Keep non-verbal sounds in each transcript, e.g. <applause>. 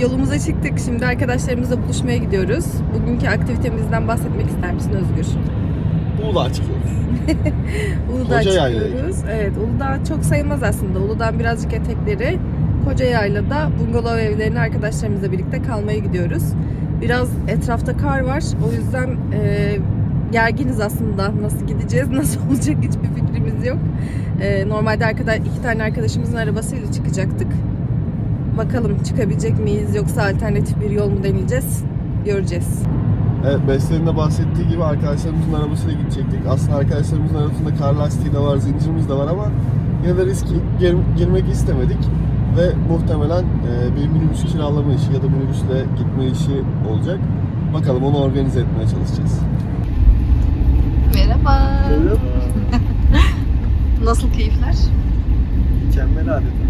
yolumuza çıktık. Şimdi arkadaşlarımızla buluşmaya gidiyoruz. Bugünkü aktivitemizden bahsetmek ister misin Özgür? Uludağ'a çıkıyoruz. <laughs> Uludağ Koca çıkıyoruz. Evet, Uludağ çok sayılmaz aslında. Uludağ birazcık etekleri. Koca Yayla'da bungalov evlerine arkadaşlarımızla birlikte kalmaya gidiyoruz. Biraz etrafta kar var. O yüzden e, gerginiz aslında. Nasıl gideceğiz, <laughs> nasıl olacak hiçbir fikrimiz yok. E, normalde arkadaş, iki tane arkadaşımızın arabasıyla çıkacaktık. Bakalım çıkabilecek miyiz yoksa alternatif bir yol mu deneyeceğiz? Göreceğiz. Evet Besler'in de bahsettiği gibi arkadaşlarımızın arabasıyla gidecektik. Aslında arkadaşlarımızın arasında kar lastiği de var, zincirimiz de var ama yine de riski gir- girmek istemedik. Ve muhtemelen e, bir minibüs kiralama işi ya da minibüsle gitme işi olacak. Bakalım onu organize etmeye çalışacağız. Merhaba. <laughs> Nasıl keyifler? Mükemmel adeta.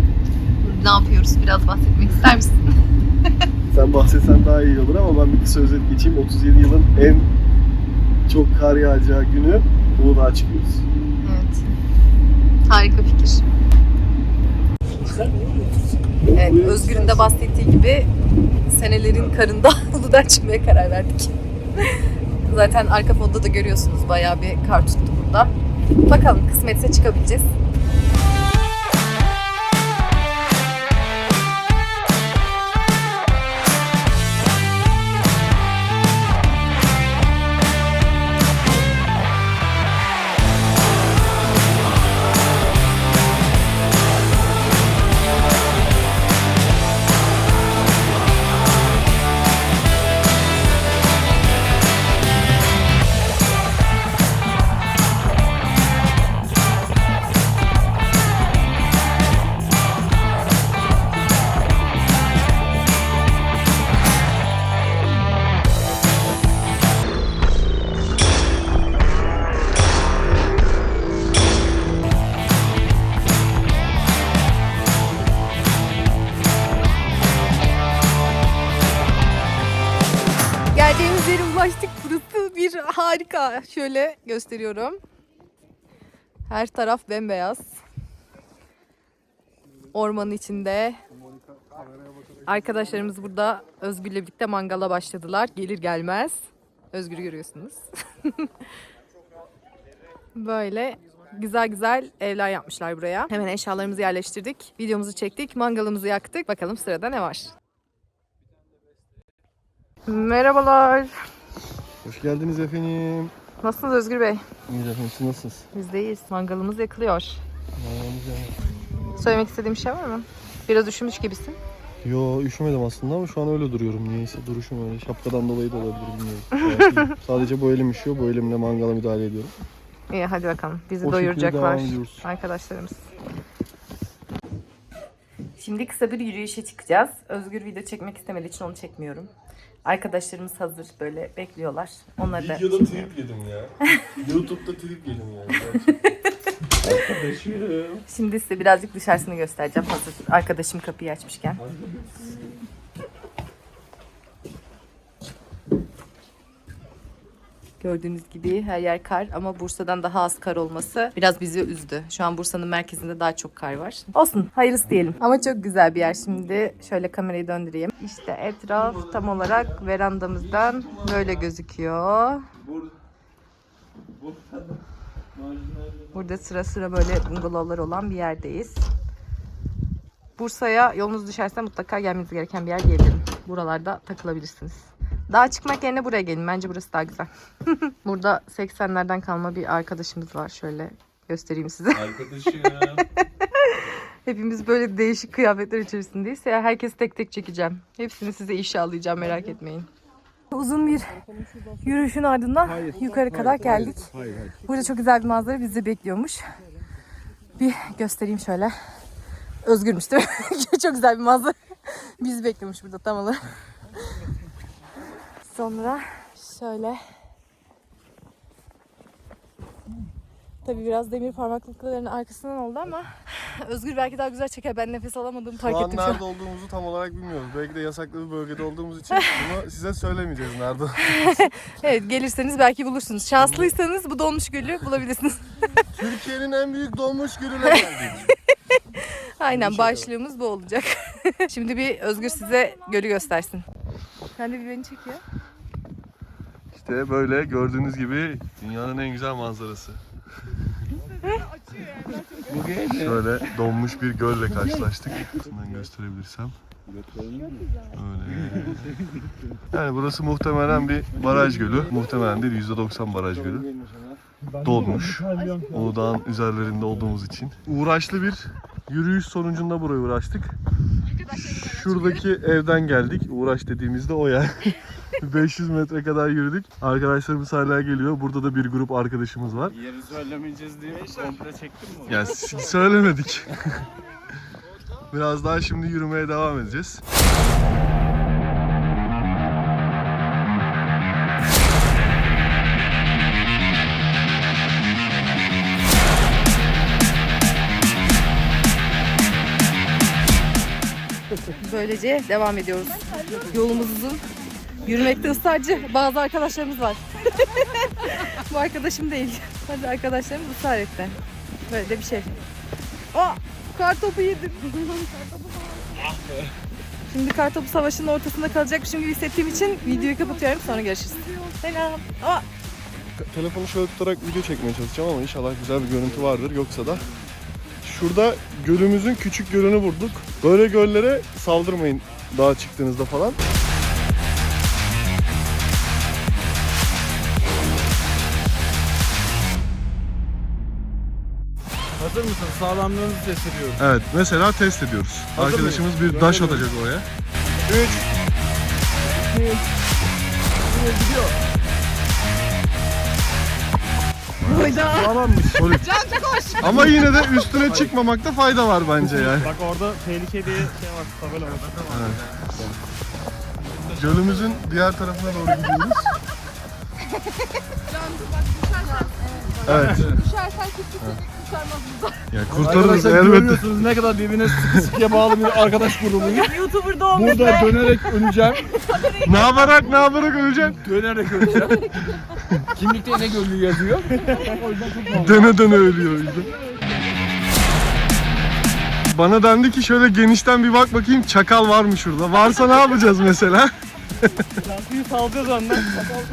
Ne yapıyoruz? Biraz bahsetmek ister misin? <laughs> Sen bahsetsen daha iyi olur ama ben bir kısa özet geçeyim. 37 yılın en çok kar yağacağı günü Uludağ'a çıkıyoruz. Evet. Harika fikir. Evet, Özgür'ün de bahsettiği gibi senelerin karında <laughs> Uludağ çıkmaya karar verdik. <laughs> Zaten arka fonda da görüyorsunuz bayağı bir kar tuttu burada. Bakalım kısmetse çıkabileceğiz. Ulaştık. Burası bir harika. Şöyle gösteriyorum. Her taraf bembeyaz. Ormanın içinde. Arkadaşlarımız burada Özgür'le birlikte mangala başladılar. Gelir gelmez. Özgür'ü görüyorsunuz. <laughs> Böyle güzel güzel evler yapmışlar buraya. Hemen eşyalarımızı yerleştirdik. Videomuzu çektik. Mangalımızı yaktık. Bakalım sırada ne var? Merhabalar. Hoş geldiniz efendim. Nasılsınız Özgür Bey? İyi efendim siz nasılsınız? Bizdeyiz. Mangalımız yakılıyor. Ayağımız yanıyor. Söylemek istediğim bir şey var mı? Biraz üşümüş gibisin. Yo üşümedim aslında ama şu an öyle duruyorum. Niyeyse duruşum öyle. Şapkadan dolayı da olabilir bilmiyorum. <laughs> Sadece bu elim üşüyor. Bu elimle mangala müdahale ediyorum. İyi hadi bakalım. Bizi O doyuracaklar arkadaşlarımız. Şimdi kısa bir yürüyüşe çıkacağız. Özgür video çekmek istemediği için onu çekmiyorum. Arkadaşlarımız hazır böyle bekliyorlar. Onları da Videoda trip yedim ya. <laughs> Youtube'da trip yedim yani. Arkadaşım. Şimdi size birazcık dışarısını göstereceğim. Hazır arkadaşım kapıyı açmışken. Gördüğünüz gibi her yer kar ama Bursa'dan daha az kar olması biraz bizi üzdü. Şu an Bursa'nın merkezinde daha çok kar var. Olsun hayırlısı diyelim. Ama çok güzel bir yer. Şimdi şöyle kamerayı döndüreyim. İşte etraf tam olarak verandamızdan böyle gözüküyor. Burada sıra sıra böyle bungalovlar olan bir yerdeyiz. Bursa'ya yolunuz düşerse mutlaka gelmeniz gereken bir yer diyebilirim. Buralarda takılabilirsiniz. Dağa çıkmak yerine buraya gelin. Bence burası daha güzel. <laughs> Burada 80'lerden kalma bir arkadaşımız var. Şöyle göstereyim size. <laughs> Arkadaşım. Hepimiz böyle değişik kıyafetler içerisindeyiz. Ya herkes tek tek çekeceğim. Hepsini size ifşalayacağım merak etmeyin. Uzun bir yürüyüşün ardından yukarı kadar geldik. Burada çok güzel bir manzara bizi bekliyormuş. Bir göstereyim şöyle. Özgürmüş değil mi? <laughs> çok güzel bir manzara. Bizi bekliyormuş burada tam olarak. Sonra şöyle Tabii biraz demir parmaklıkların arkasından oldu ama <laughs> Özgür belki daha güzel çeker. Ben nefes alamadığımı fark ettim şu an. nerede olduğumuzu tam olarak bilmiyoruz. Belki de yasaklı bir bölgede olduğumuz için bunu <laughs> size söylemeyeceğiz nerede. <laughs> Evet gelirseniz belki bulursunuz. Şanslıysanız bu dolmuş gölü bulabilirsiniz. Türkiye'nin en büyük dolmuş gölüne geldik. Aynen başlığımız bu olacak. Şimdi bir Özgür size gölü göstersin. Sen de bir beni çek ya. İşte böyle gördüğünüz gibi dünyanın en güzel manzarası. Şöyle donmuş bir gölle karşılaştık. Şundan gösterebilirsem. Öyle. Yani burası muhtemelen bir baraj gölü. Muhtemelen değil %90 baraj gölü. Dolmuş. Uludağ'ın üzerlerinde olduğumuz için. Uğraşlı bir yürüyüş sonucunda buraya uğraştık. Şuradaki evden geldik. Uğraş dediğimizde o ya. 500 metre kadar yürüdük. Arkadaşlarımız hala geliyor. Burada da bir grup arkadaşımız var. Yeri söylemeyeceğiz diye komple çektin mi? Ya söylemedik. <laughs> Biraz daha şimdi yürümeye devam edeceğiz. Böylece devam ediyoruz. Yolumuz uzun. Yürümekte ısrarcı bazı arkadaşlarımız var. <laughs> Bu arkadaşım değil. Bazı arkadaşlarımız ısrar etti. Böyle de bir şey. Aa, kar topu yedim. <laughs> Şimdi kar topu savaşının ortasında kalacakmışım gibi hissettiğim için videoyu kapatıyorum. Sonra görüşürüz. Selam. Aa, Telefonu şöyle tutarak video çekmeye çalışacağım ama inşallah güzel bir görüntü vardır. Yoksa da şurada gölümüzün küçük gölünü vurduk. Böyle göllere saldırmayın dağa çıktığınızda falan. Sağlamlığınızı test ediyorum. Evet mesela test ediyoruz. Hazır Arkadaşımız mıyız? bir daş Böyle atacak oraya. 3 gidiyor. Hayda. Sağlammış. Solid. Ama yine de üstüne çıkmamakta fayda var bence yani. Bak orada tehlike diye şey var. Tabela var. Gölümüzün diğer tarafına doğru gidiyoruz. Evet. Düşersen kimse kurtarmaz Ya kurtarırız Arkadaşlar elbette. görüyorsunuz ne kadar birbirine sıkı sıkıya bağlı bir arkadaş grubuyuz. YouTuber doğmuş Burada dönerek öleceğim. Ne yaparak ne yaparak öleceksin? Dönerek öleceğim. Kimlikte ne gönlü yazıyor. Dene dene ölüyor. Bana dendi ki şöyle genişten bir bak bakayım çakal var mı şurada? Varsa ne yapacağız mesela? Şarkıyı salacağız ondan.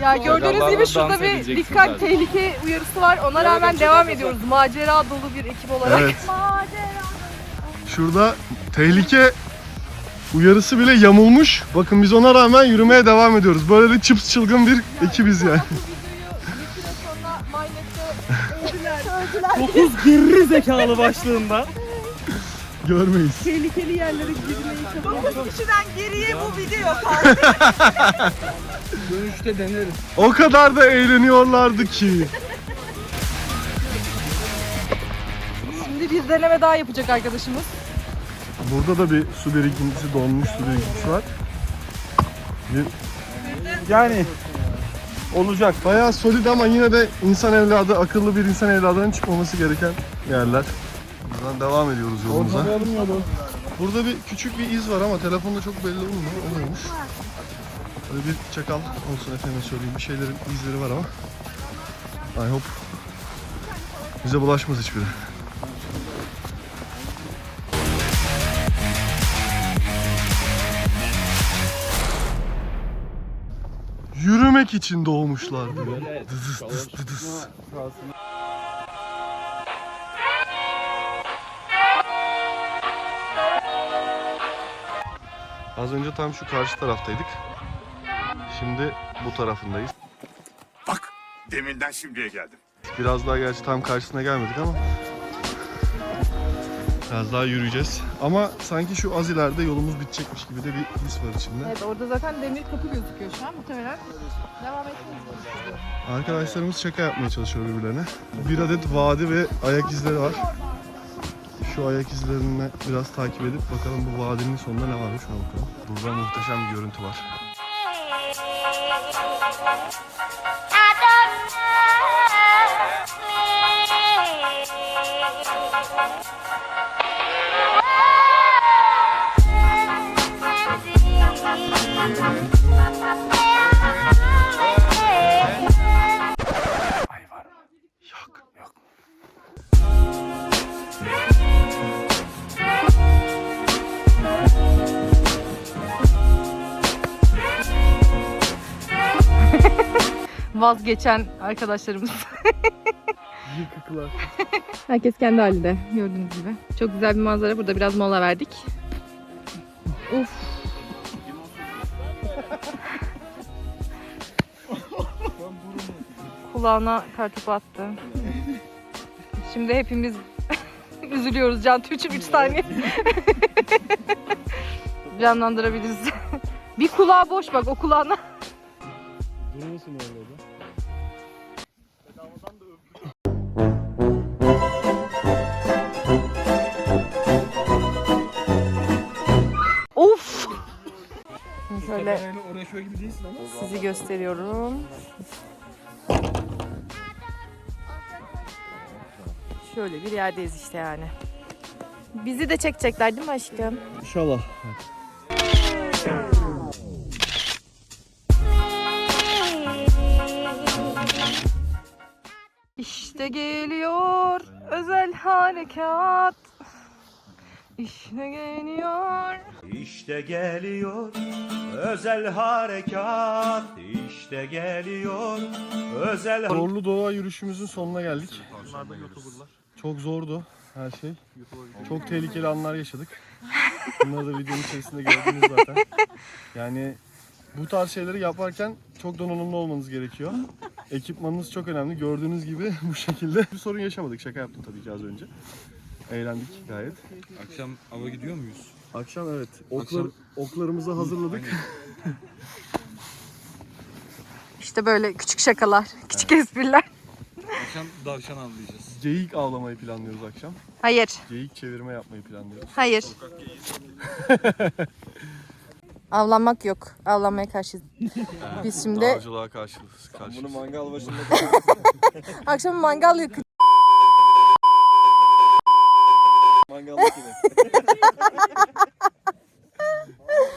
Ya gördüğünüz gibi şurada bir dikkat tehlike uyarısı var. Ona rağmen devam ediyoruz. Macera dolu bir ekip olarak. Evet. Şurada tehlike uyarısı bile yamulmuş. Bakın biz ona rağmen yürümeye devam ediyoruz. Böyle de çıps çılgın bir ekibiz yani. 9 <laughs> geri zekalı başlığında. Görmeyiz. Tehlikeli yerlere girmeyi kapatıyoruz. <laughs> Dönüşte deneriz. O kadar da eğleniyorlardı ki. Şimdi bir deneme daha yapacak arkadaşımız. Burada da bir su birikintisi, donmuş su birikintisi var. Bir Yani olacak. Bayağı solid ama yine de insan evladı, akıllı bir insan evladının çıkmaması gereken yerler. Buradan devam ediyoruz yolumuza. Ortalayalım yolu. Burada bir küçük bir iz var ama telefonda çok belli olmuyor. Oluyormuş. Böyle bir çakal olsun efendim söyleyeyim. Bir şeylerin izleri var ama. I hope bize bulaşmaz hiçbiri. Yürümek için doğmuşlar. Dıdıs dıs dıdıs. Az önce tam şu karşı taraftaydık. Şimdi bu tarafındayız. Bak deminden şimdiye geldim. Biraz daha gerçi tam karşısına gelmedik ama biraz daha yürüyeceğiz. Ama sanki şu az ileride yolumuz bitecekmiş gibi de bir his var içinde. Evet orada zaten demir kapı gözüküyor şu an muhtemelen. Devam etmemiz Arkadaşlarımız şaka yapmaya çalışıyor birbirlerine. Bir adet vadi ve ayak izleri var. Şu ayak izlerini biraz takip edip bakalım bu vadinin sonunda ne varmış ona bakalım. Burada muhteşem bir görüntü var. Vazgeçen arkadaşlarımız. <laughs> Yıkıklar. Herkes kendi halinde gördüğünüz gibi. Çok güzel bir manzara. Burada biraz mola verdik. Uf. <laughs> Kulağına kartopu attı. Şimdi hepimiz <laughs> üzülüyoruz Can Tuğçe 3 saniye. Canlandırabiliriz. bir kulağı boş bak o kulağına. Durmasın öyle Şöyle şöyle gibi değilsin ama. sizi gösteriyorum. Şöyle bir yerdeyiz işte yani. Bizi de çekecekler değil mi aşkım? İnşallah. İşte geliyor özel harekat. İşte geliyor. İşte geliyor özel harekat işte geliyor özel Zorlu doğa yürüyüşümüzün sonuna geldik. Çok zordu her şey. Çok tehlikeli anlar yaşadık. Bunları da videonun içerisinde gördünüz zaten. Yani bu tarz şeyleri yaparken çok donanımlı olmanız gerekiyor. Ekipmanınız çok önemli. Gördüğünüz gibi bu şekilde bir sorun yaşamadık. Şaka yaptım tabii ki az önce. Eğlendik gayet. Akşam ava gidiyor muyuz? Akşam evet oklar, Akşam- oklarımızı hazırladık. <laughs> İşte böyle küçük şakalar, küçük espriler. Akşam davşan avlayacağız. Geyik avlamayı planlıyoruz akşam. Hayır, Geyik çevirme yapmayı planlıyoruz. hayır. <laughs> Avlanmak yok. Avlanmaya karşıyız. Biz şimdi Dağcılığa karşıyız. karşıyız. mangal başında <laughs> akşam mangal yakın. Mangal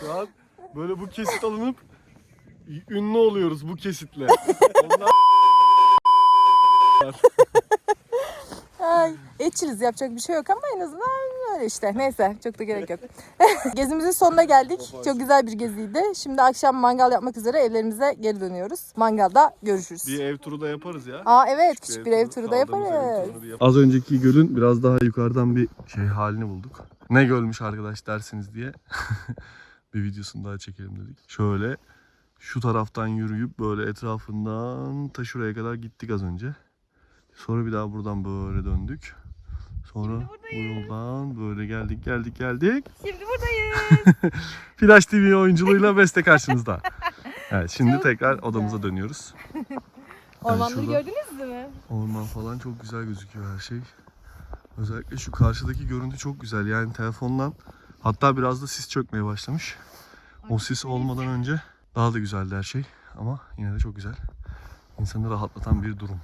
Şu an böyle bu kesit alınıp ünlü oluyoruz bu kesitle. Onlar Ay, etçiliz yapacak bir şey yok ama en azından öyle işte. Neyse çok da gerek yok. <laughs> Gezimizin sonuna geldik. Çok güzel bir geziydi. Şimdi akşam mangal yapmak üzere evlerimize geri dönüyoruz. Mangalda görüşürüz. bir ev turu da yaparız ya. Aa evet küçük bir ev turu da yaparız. Az önceki gölün biraz daha yukarıdan bir şey halini bulduk. Ne gölmüş arkadaş dersiniz diye <laughs> bir videosunu daha çekelim dedik. Şöyle şu taraftan yürüyüp böyle etrafından ta şuraya kadar gittik az önce. Sonra bir daha buradan böyle döndük. Sonra bu yoldan böyle geldik geldik geldik. Şimdi buradayız. <laughs> Flash TV oyunculuğuyla Beste karşınızda. <laughs> Evet şimdi Çok tekrar güzel. odamıza dönüyoruz. <laughs> Ormanları şurada- gördünüz mü? Orman falan çok güzel gözüküyor her şey. Özellikle şu karşıdaki görüntü çok güzel. Yani telefondan hatta biraz da sis çökmeye başlamış. O sis olmadan önce daha da güzeldi her şey. Ama yine de çok güzel. İnsanı rahatlatan bir durum.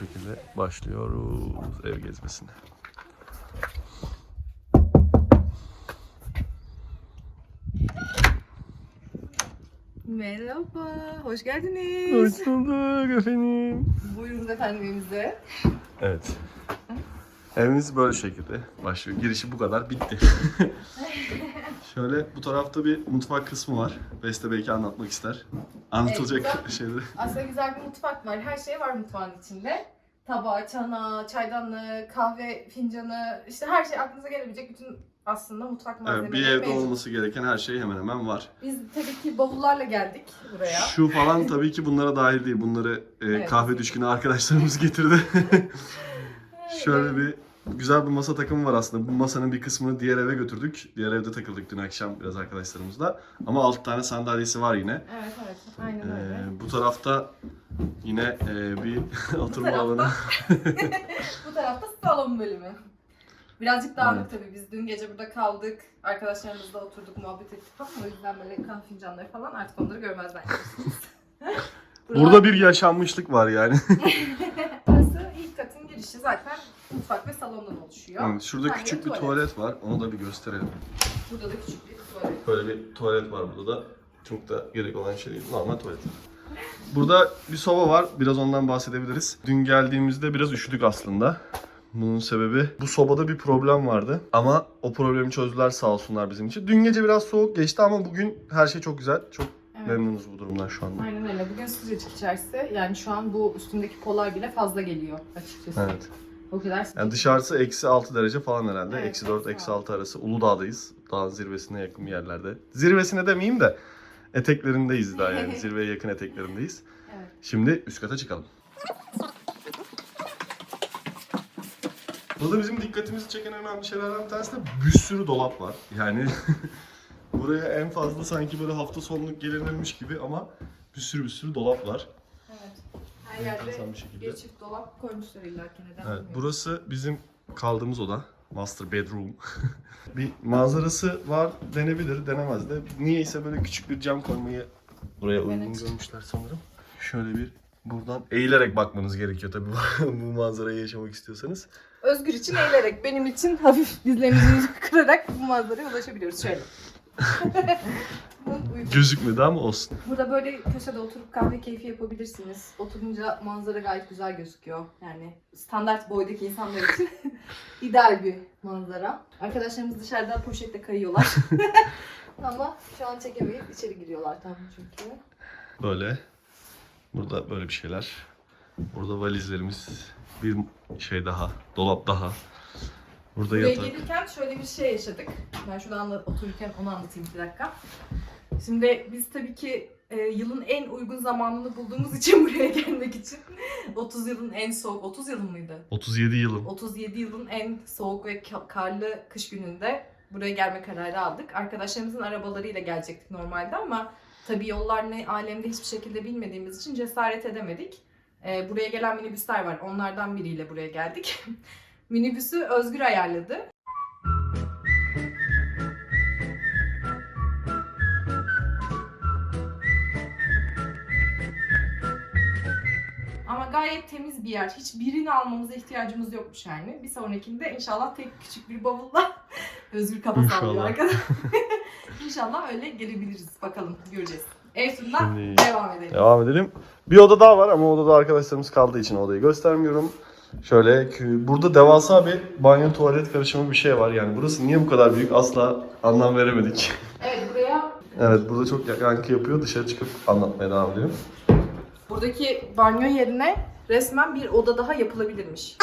Şekilde başlıyoruz ev gezmesine. Merhaba, hoş geldiniz. Hoş bulduk efendim. Buyurun efendim evimize. Evet. Evimiz böyle şekilde başlıyor. Girişi bu kadar bitti. <laughs> Şöyle bu tarafta bir mutfak kısmı var. Beste belki anlatmak ister. Anlatılacak Evet, şeyleri. Aslında güzel bir mutfak var. Her şey var mutfağın içinde. Tabağı, çanağı, çaydanlığı, kahve fincanı, işte her şey aklınıza gelebilecek bütün aslında mutfak Evet, malzemeleri bir evde mevcut. olması gereken her şey hemen hemen var. Biz tabii ki bavullarla geldik buraya. Şu falan <laughs> tabii ki bunlara dahil değil. Bunları e, Evet. kahve düşkünü arkadaşlarımız getirdi. <laughs> Şöyle bir güzel bir masa takımı var aslında. Bu masanın bir kısmını diğer eve götürdük. Diğer evde takıldık dün akşam biraz arkadaşlarımızla. Ama 6 tane sandalyesi var yine. Evet evet aynen öyle. Ee, bu tarafta yine e, bir <laughs> <laughs> oturma tarafta- alanı. <laughs> Bu tarafta salon bölümü. Birazcık dağınık tabii. Biz dün gece burada kaldık. Arkadaşlarımızla oturduk, muhabbet ettik falan. O yüzden böyle kan fincanları falan artık onları görmezden geliyorsunuz. Burada bir yaşanmışlık var yani. Burası ilk katın girişi zaten mutfak ve salondan oluşuyor. Evet, Şurada tane küçük bir tuvalet. tuvalet var. Onu da bir gösterelim. Burada da küçük bir tuvalet. Böyle bir tuvalet var burada da. Çok da gerek olan şey değil. Normal tuvalet. Burada bir soba var. Biraz ondan bahsedebiliriz. Dün geldiğimizde biraz üşüdük aslında. Bunun sebebi bu sobada bir problem vardı. Ama o problemi çözdüler sağ olsunlar bizim için. Dün gece biraz soğuk geçti ama bugün her şey çok güzel. Çok Evet. memnunuz bu durumdan şu anda. Aynen öyle. Bugün sıcacık içerisi. Yani şu an bu üstündeki polar bile fazla geliyor açıkçası. Evet. O kadar sıcak. Yani dışarısı eksi 6 derece falan herhalde. Evet, eksi 4, eksi eksi 6 arası. Uludağ'dayız. Dağın zirvesine yakın bir yerlerde. Zirvesine demeyeyim de eteklerindeyiz daha yani. <laughs> Zirveye yakın eteklerindeyiz. Evet. Şimdi üst kata çıkalım. Burada bizim dikkatimizi çeken önemli şeylerden bir tanesi de bir sürü dolap var. Yani <laughs> buraya en fazla sanki böyle hafta sonluk gelinirmiş gibi ama bir sürü bir sürü dolap var. Her yerde bir şekilde. çift dolap koymuşlar illa ki neden Evet, bilmiyorum. burası bizim kaldığımız oda. Master bedroom. <laughs> bir manzarası var denebilir, denemez de. Niyeyse böyle küçük bir cam koymayı buraya uygun Evet. görmüşler sanırım. Şöyle bir buradan eğilerek bakmanız gerekiyor tabii <laughs> bu manzarayı yaşamak istiyorsanız. Özgür için eğilerek, benim için hafif dizlerimizi <laughs> kırarak bu manzaraya ulaşabiliyoruz. Şöyle. Gözükmedi ama olsun. Burada böyle köşede oturup kahve keyfi yapabilirsiniz. Oturunca manzara gayet güzel gözüküyor. Yani standart boydaki insanlar için <laughs> ideal bir manzara. Arkadaşlarımız dışarıda poşetle kayıyorlar. <laughs> Ama şu an çekemeyip içeri giriyorlar tam çünkü. Böyle. Burada böyle bir şeyler. Burada valizlerimiz. Bir şey daha. Dolap daha. Burada Buraya yatak. gelirken şöyle bir şey yaşadık. Ben şurada anla- otururken onu anlatayım bir dakika. Şimdi biz tabii ki e, yılın en uygun zamanını bulduğumuz <laughs> için buraya gelmek için 30 yılın en soğuk, 30 yılın mıydı? 37 yılım. 37 yılın en soğuk ve ka- karlı kış gününde buraya gelme kararı aldık. Arkadaşlarımızın arabalarıyla gelecektik normalde ama tabii yollar ne alemde hiçbir şekilde bilmediğimiz için cesaret edemedik. Ee, buraya gelen minibüsler var. Onlardan biriyle buraya geldik. <laughs> Minibüsü Özgür ayarladı. Ama gayet temiz bir yer. Hiç birini almamıza ihtiyacımız yokmuş yani. Bir sonrakinde inşallah tek küçük bir bavulla <laughs> Özgür kafa sallıyor İnşallah. arkada. <laughs> inşallah öyle gelebiliriz. Bakalım göreceğiz. Ev Şimdi- devam edelim. Devam edelim. Bir oda daha var ama odada arkadaşlarımız kaldığı için odayı göstermiyorum. Şöyle burada devasa bir banyo tuvalet karışımı bir şey var. Yani burası niye bu kadar büyük asla anlam veremedik. Evet buraya evet burada çok ya- yankı yapıyor. Dışarı çıkıp anlatmaya devam ediyorum. buradaki banyo yerine resmen bir oda daha yapılabilirmiş.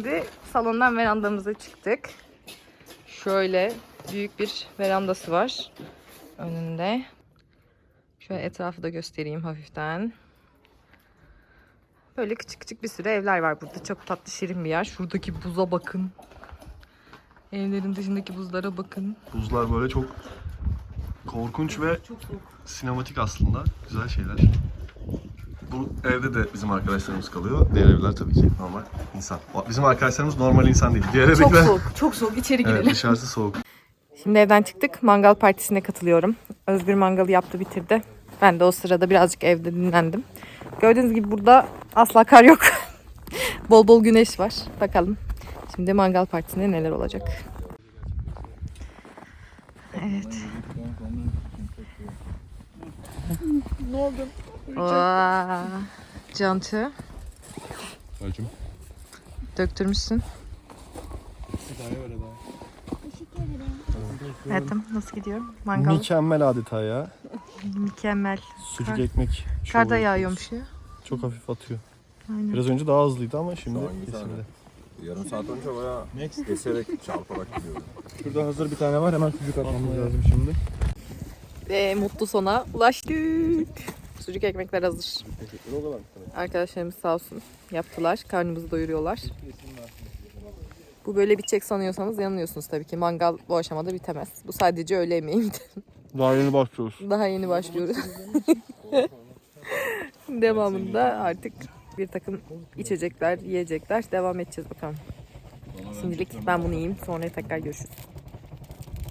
Şimdi salondan verandamıza çıktık. Şöyle büyük bir verandası var önünde. Şöyle etrafı da göstereyim hafiften. Böyle küçük küçük bir sürü evler var burada. Çok tatlı şirin bir yer. Şuradaki buza bakın. Evlerin dışındaki buzlara bakın. Buzlar böyle çok korkunç ve Çok sinematik aslında. Güzel şeyler. Bu evde de bizim arkadaşlarımız kalıyor. Diğer evler tabii ki normal insan. Bizim arkadaşlarımız normal insan değil. Diğer Çok evdekiler... soğuk. Çok soğuk. İçeri girelim. Evet dışarısı soğuk. Şimdi evden çıktık. Mangal partisine katılıyorum. Özgür mangalı yaptı bitirdi. Ben de o sırada birazcık evde dinlendim. Gördüğünüz gibi burada asla kar yok. <laughs> bol bol güneş var. Bakalım. Şimdi mangal partisinde neler olacak. Evet. ne oldu? Vaa. Cantı. Hacım. Döktürmüşsün. Hayatım nasıl gidiyor? Mangal Mükemmel adeta ya. mükemmel. Sucuk Kar- ekmek. Kar da şovu yağıyormuş ya. Çok hafif atıyor. Aynen. Biraz önce daha hızlıydı ama şimdi kesildi. Yarım saat önce bayağı eserek çarparak gidiyordu. Şurada hazır bir tane var hemen sucuk atmamız lazım şimdi. Ve mutlu sona ulaştık. Sucuk ekmekler hazır. Arkadaşlarımız sağ olsun yaptılar. Karnımızı doyuruyorlar. Bu böyle bitecek sanıyorsanız yanılıyorsunuz tabii ki. Mangal bu aşamada bitemez. Bu sadece öğle yemeğiydi. <laughs> Daha yeni başlıyoruz. Daha yeni başlıyoruz. <laughs> Devamında artık bir takım içecekler, yiyecekler devam edeceğiz bakalım. Şimdilik ben bunu yiyeyim. Sonra tekrar görüşürüz.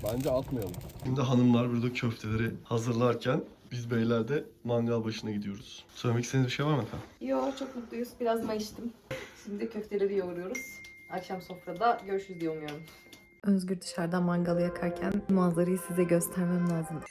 Bence atmayalım. Şimdi hanımlar burada köfteleri hazırlarken biz beyler de mangal başına gidiyoruz. Söylemek istediğiniz bir şey var mı efendim? Yo çok mutluyuz. Biraz mayıştım. Şimdi köfteleri yoğuruyoruz. Akşam sofrada görüşürüz diye umuyorum. Özgür dışarıdan mangalı yakarken manzarayı size göstermem lazım.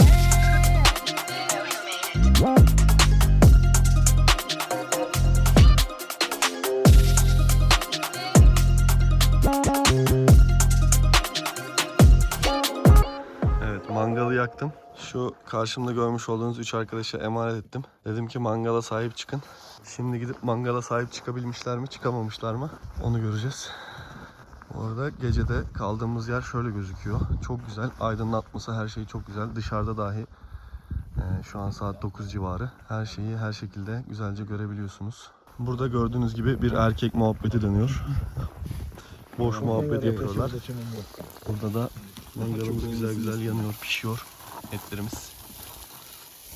Evet mangalı yaktım. Şu karşımda görmüş olduğunuz üç arkadaşa emanet ettim. Dedim ki mangala sahip çıkın. Şimdi gidip mangala sahip çıkabilmişler mi çıkamamışlar mı onu göreceğiz. Bu arada gecede kaldığımız yer şöyle gözüküyor. Çok güzel. Aydınlatması her şey çok güzel. Dışarıda dahi e, şu an saat 9 civarı. Her şeyi her şekilde güzelce görebiliyorsunuz. Burada gördüğünüz gibi bir erkek muhabbeti dönüyor. Boş muhabbet yapıyorlar. Burada da mangalımız güzel güzel yanıyor, pişiyor etlerimiz.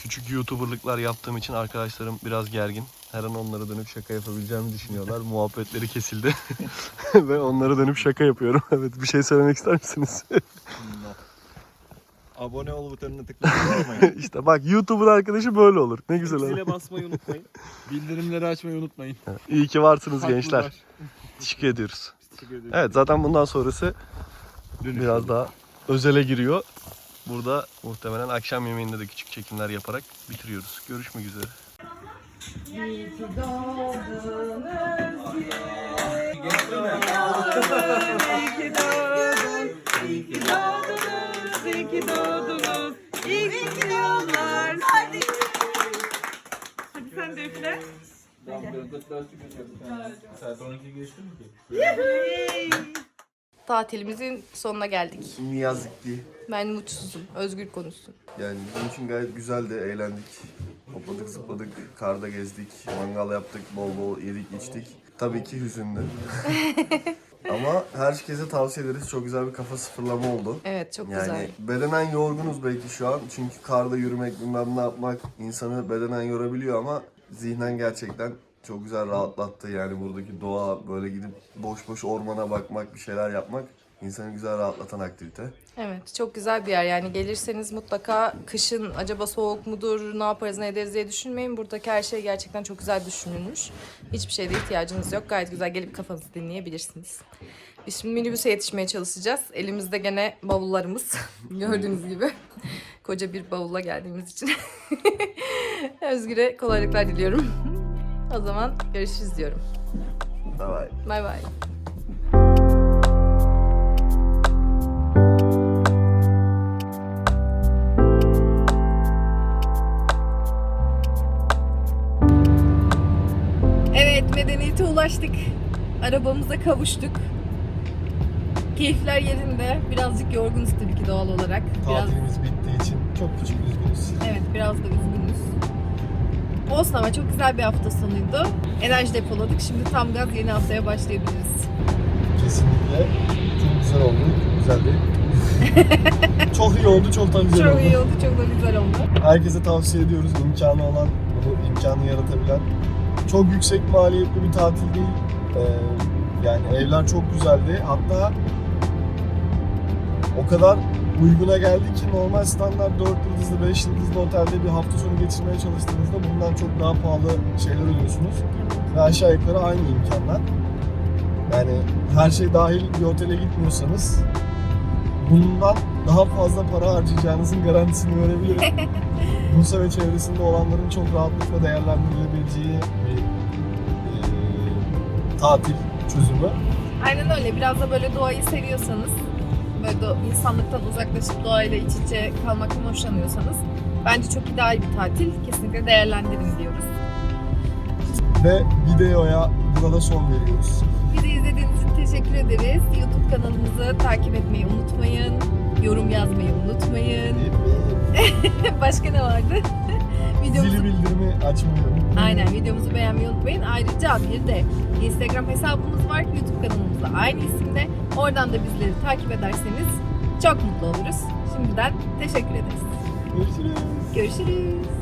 Küçük YouTuber'lıklar yaptığım için arkadaşlarım biraz gergin. Her an onlara dönüp şaka yapabileceğimi düşünüyorlar. <laughs> Muhabbetleri kesildi. <laughs> Ve onlara dönüp şaka yapıyorum. <laughs> Evet bir şey söylemek ister misiniz? Abone ol butonuna tıklamayı unutmayın. işte bak YouTuber arkadaşı böyle olur. Ne güzel olur. Zile basmayı unutmayın. Bildirimleri açmayı unutmayın. İyi ki varsınız Haklılar. gençler. Teşekkür ediyoruz. Teşekkür ederim. Evet zaten bundan sonrası biraz daha özele giriyor. Burada muhtemelen akşam yemeğinde de küçük çekimler yaparak bitiriyoruz. Görüşmek üzere. Tatilimizin sonuna geldik. Ne yazık ki. Ben mutsuzum. Özgür konuşsun. Yani bizim için gayet güzeldi, eğlendik. Hopladık, zıpladık, karda gezdik, mangal yaptık, bol bol yedik, içtik. Tabii ki hüzünlü. <laughs> Ama herkese tavsiye ederiz. Çok güzel bir kafa sıfırlama oldu. Evet çok Yani güzel. bedenen yorgunuz belki şu an. Çünkü karda yürümek, bilmem ne yapmak insanı bedenen yorabiliyor ama zihnen gerçekten çok güzel rahatlattı. Yani buradaki doğa, böyle gidip boş boş ormana bakmak, bir şeyler yapmak insanı güzel rahatlatan aktivite. Evet çok güzel bir yer yani gelirseniz mutlaka kışın acaba soğuk mudur ne yaparız ne ederiz diye düşünmeyin. Buradaki her şey gerçekten çok güzel düşünülmüş. Hiçbir şeyde ihtiyacınız yok. Gayet güzel gelip kafanızı dinleyebilirsiniz. Biz şimdi minibüse yetişmeye çalışacağız. Elimizde gene bavullarımız <laughs> gördüğünüz gibi. Koca bir bavulla geldiğimiz için. <laughs> Özgür'e kolaylıklar diliyorum. O zaman görüşürüz diyorum. Bye bye. Bay bay. Evet, medeniyete ulaştık. Arabamıza kavuştuk. Keyifler yerinde. Birazcık yorgunuz tabii ki doğal olarak. Biraz, Tatilimiz bittiği için çok küçük üzgünüz. evet, biraz da üzgünüz. Olsun ama çok güzel bir hafta sonuydu. Enerji depoladık. Şimdi tam gaz yeni haftaya başlayabiliriz. Kesinlikle çok güzel oldu. Güzeldi. <laughs> çok iyi oldu, çok da güzel oldu. Çok iyi oldu, çok da güzel oldu. Herkese tavsiye ediyoruz. imkanı olan, bunu imkanı yaratabilen. Çok yüksek maliyetli bir tatil değil. Ee, yani evler çok güzeldi. Hatta o kadar uyguna geldi ki normal standart 4 yıldızlı, 5 yıldızlı otelde bir hafta sonu geçirmeye çalıştığınızda bundan çok daha pahalı şeyler ödüyorsunuz. Ve aşağı yukarı aynı imkanlar. Yani her şey dahil bir otele gitmiyorsanız bundan daha fazla para harcayacağınızın garantisini verebilirim. <laughs> Bursa ve çevresinde olanların çok rahatlıkla değerlendirilebileceği bir e, tatil çözümü. Aynen öyle. Biraz da böyle doğayı seviyorsanız, böyle do- insanlıktan uzaklaşıp doğayla iç içe kalmaktan hoşlanıyorsanız bence çok ideal bir tatil. Kesinlikle değerlendirin diyoruz. Ve videoya burada son veriyoruz. Bizi izlediğiniz için teşekkür ederiz. YouTube kanalımızı takip etmeyi unutmayın. Yorum yazmayı unutmayın. <laughs> Başka ne vardı? Zili Videomuzu bildirimi açmayı unutmayın. Aynen videomuzu beğenmeyi unutmayın. Ayrıca bir de Instagram hesabımız var. YouTube kanalımız da aynı isimde. Oradan da bizleri takip ederseniz çok mutlu oluruz. Şimdiden teşekkür ederiz. Görüşürüz. Görüşürüz.